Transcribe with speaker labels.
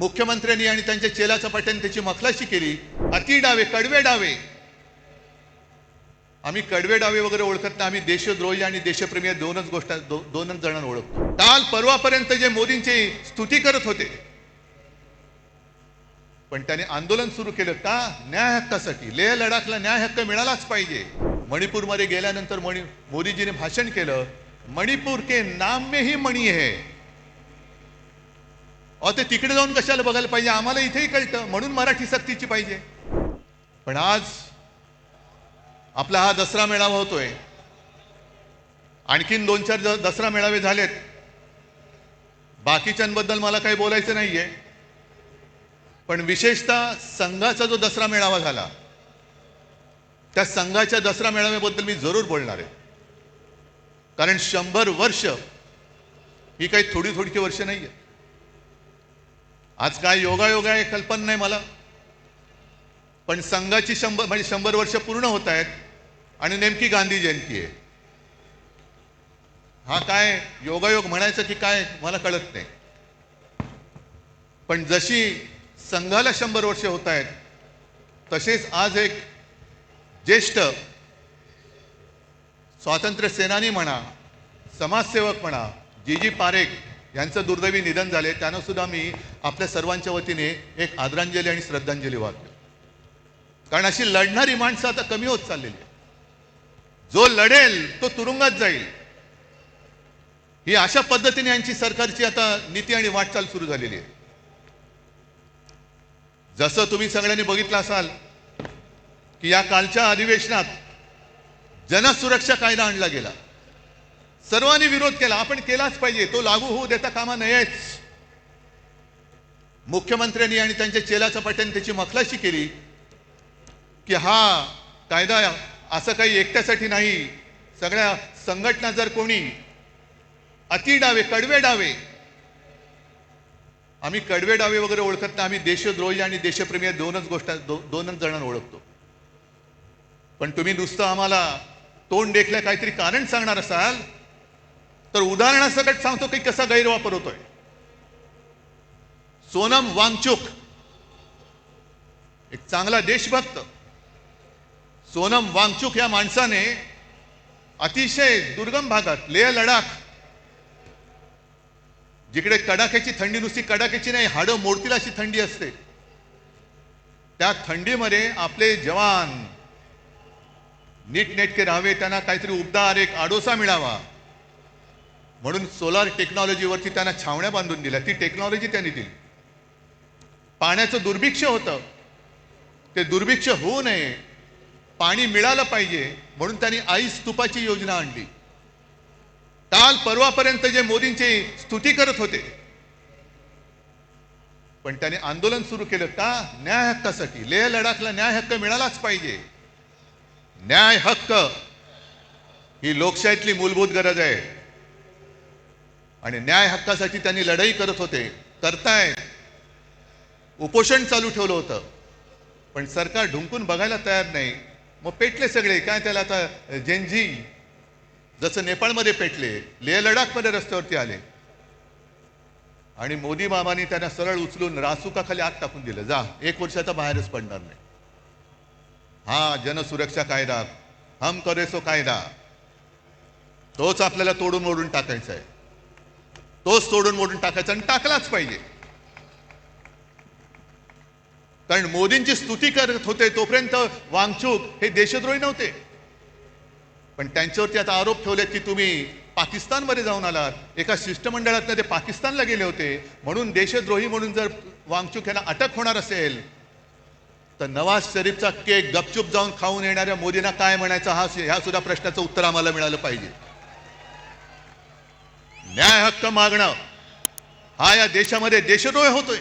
Speaker 1: मुख्यमंत्र्यांनी आणि त्यांच्या चेला चपाट्याने त्याची मखलाशी केली. अति डावे कडवे डावे. आम्ही कडवे डावे वगैरे ओळखत नाही आम्ही देशद्रोही आणि देशप्रेमी दोनच गोष्ट दो- दोनच जणांना ओळखतो. काल परवापर्यंत जे मोदींची स्तुती करत होते पण त्याने आंदोलन सुरू केलं. का? न्याय हक्कासाठी. लेह लडाखला न्याय हक्क मिळालाच पाहिजे. मणिपूरमध्ये गेल्यानंतर मणि मोदीजीने भाषण केलं मणिपूर के नाम में ही मणी है. अहो ते तिकडे जाऊन कशाला बघायला पाहिजे? आम्हाला इथेही कळतं. म्हणून मराठी सक्तीची पाहिजे. पण आज आपला हा दसरा मेळावा होतोय. आणखीन दोन चार दसरा मेळावे झालेत. बाकीच्यांबद्दल मला काही बोलायचं नाहीये. पण विशेषतः संघाचा जो दसरा मेळावा झाला त्या संघाच्या दसरा मेळाव्याबद्दल मी जरूर बोलणार आहे. कारण शंभर वर्ष ही काही थोडी थोडीची वर्ष नाही आहे आज काय योगायोग आहे कल्पना नाही मला. पण संघाची शंभर म्हणजे शंभर वर्ष पूर्ण होत आहेत आणि नेमकी गांधी जयंती आहे. हा काय योगायोग म्हणायचं की काय मला कळत नाही. पण जशी संघाला शंभर वर्ष होत आहेत तसेच आज एक ज्येष्ठ स्वातंत्र्य सेनानी म्हणा समाजसेवक म्हणा जी जी पारेख यांचं दुर्दैवी निधन झाले त्यांना सुद्धा मी आपल्या सर्वांच्या वतीने एक आदरांजली आणि श्रद्धांजली वाहतो. कारण अशी लढणारी माणसं आता कमी होत चाललेली आहे जो लढेल तो तुरुंगात जाईल. ही अशा पद्धतीने यांची सरकारची आता नीती आणि वाटचाल सुरू झालेली आहे. जसं तुम्ही सगळ्यांनी बघितलं असाल की या कालच्या अधिवेशनात जनसुरक्षा कायदा आणला गेला. सर्वांनी विरोध केला. आपण केलाच पाहिजे. तो लागू होऊ देता कामा नयेच. मुख्यमंत्र्यांनी आणि त्यांच्या चेला पाट्याने त्याची मखलाशी केली की हा कायदा असं काही एकट्यासाठी नाही. सगळ्या संघटना जर कोणी अति डावे कडवे डावे आम्ही कडवे डावे वगैरे ओळखत नाही. आम्ही देशद्रोही आणि देशप्रेमी या दोनच गोष्ट दो, दोनच जणांना ओळखतो. पण तुम्ही नुसतं आम्हाला तोंड देखल्या काहीतरी कारण सांगणार असाल? तर उदाहरणासकट सांगतो की कसा गैरवापर होतोय. सोनम वांगचुक एक चांगला देशभक्त. सोनम वांगचुक या माणसाने अतिशय दुर्गम भागात लेह लडाख जिकडे कडाक्याची थंडी नुसती कडाक्याची नाही हाडं मोडतील अशी थंडी असते. त्या थंडीमध्ये आपले जवान नीटनेटके राहावे त्यांना काहीतरी उबदार एक आडोसा मिळावा. म्हणून सोलार टेक्नॉलॉजीवरती त्यांना छावण्या बांधून दिल्या. ती टेक्नॉलॉजी त्यांनी दिली. पाण्याचं दुर्भिक्ष होतं. ते दुर्भिक्ष होऊ नये. पाणी मिळालं पाहिजे. म्हणून त्यांनी आई स्तूपाची योजना आणली. काल परवापर्यंत जे मोदींची स्तुती करत होते. पण त्याने आंदोलन सुरू केलं का? न्याय हक्कासाठी. लेह लडाखला न्याय हक्क मिळालाच पाहिजे. न्याय हक्क. ही लोकशाहीतली मूलभूत गरज आहे. आणि न्याय हक्कासाठी त्यांनी लढाई करत होते. करतायत उपोषण चालू ठेवलं होतं. पण सरकार ढुंकून बघायला तयार नाही. मग पेटले सगळे. काय त्याला आता जेनजी जसं नेपाळमध्ये पेटले लेह लडाखमध्ये रस्त्यावरती आले. आणि मोदी बाबांनी त्यांना सरळ उचलून रासुकाखाली आत टाकून दिलं. जा एक वर्षाचा बाहेरच पडणार नाही. हा जनसुरक्षा कायदा. हम करेसो कायदा. तोच आपल्याला तोडून मोडून टाकायचा आहे. तोच तोडून मोडून टाकायचा आणि टाकलाच पाहिजे. कारण मोदींची स्तुती करत होते तोपर्यंत वांगचूक हे देशद्रोही नव्हते. पण त्यांच्यावरती आता आरोप ठेवले की तुम्ही पाकिस्तानमध्ये जाऊन आलात. एका शिष्टमंडळातनं ते पाकिस्तानला गेले होते. म्हणून देशद्रोही म्हणून जर वांगचूक यांना अटक होणार असेल तर नवाज शरीफचा केक गपचूप जाऊन खाऊन येणाऱ्या मोदींना काय म्हणायचं हा ह्या सुद्धा प्रश्नाचं उत्तर आम्हाला मिळालं पाहिजे. न्याय हक्क मागणं हा या देशामध्ये देशद्रोह होतोय.